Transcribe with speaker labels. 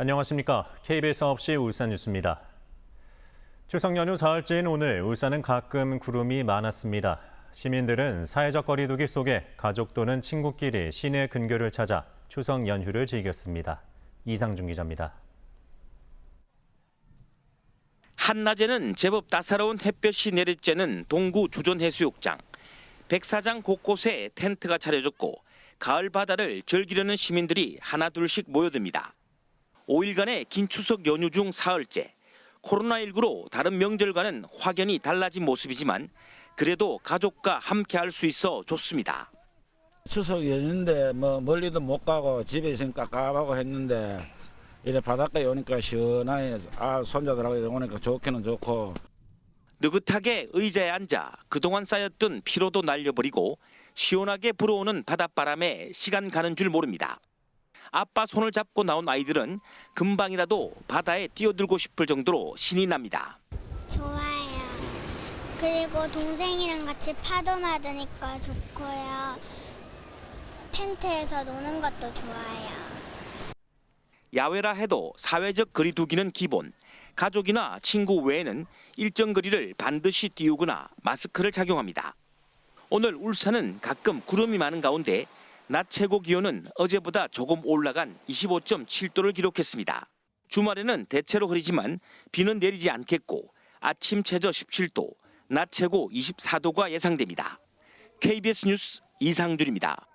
Speaker 1: 안녕하십니까. KBS 9시 울산 뉴스입니다. 추석 연휴 사흘째인 오늘 울산은 가끔 구름이 많았습니다. 시민들은 사회적 거리두기 속에 가족 또는 친구끼리 시내 근교를 찾아 추석 연휴를 즐겼습니다. 이상준 기자입니다.
Speaker 2: 한낮에는 제법 따사로운 햇볕이 내리쬐는 동구 주전해수욕장. 백사장 곳곳에 텐트가 차려졌고 가을 바다를 즐기려는 시민들이 하나둘씩 모여듭니다. 5일간의 긴 추석 연휴 중 사흘째. 코로나19로 다른 명절과는 확연히 달라진 모습이지만 그래도 가족과 함께 할 수 있어 좋습니다.
Speaker 3: 추석 연휴인데 뭐 멀리도 못 가고 집에 있으니까 깝깝하고 했는데 이래 바닷가에 오니까 시원하게 아 손자들하고 오니까 좋기는 좋고
Speaker 2: 느긋하게 의자에 앉아 그동안 쌓였던 피로도 날려버리고 시원하게 불어오는 바닷바람에 시간 가는 줄 모릅니다. 아빠 손을 잡고 나온 아이들은 금방이라도 바다에 뛰어들고 싶을 정도로 신이 납니다.
Speaker 4: 좋아요. 그리고 동생이랑 같이 파도 맞으니까 좋고요. 텐트에서 노는 것도 좋아요.
Speaker 2: 야외라 해도 사회적 거리 두기는 기본. 가족이나 친구 외에는 일정 거리를 반드시 띄우거나 마스크를 착용합니다. 오늘 울산은 가끔 구름이 많은 가운데 낮 최고 기온은 어제보다 조금 올라간 25.7도를 기록했습니다. 주말에는 대체로 흐리지만 비는 내리지 않겠고 아침 최저 17도, 낮 최고 24도가 예상됩니다. KBS 뉴스 이상준입니다.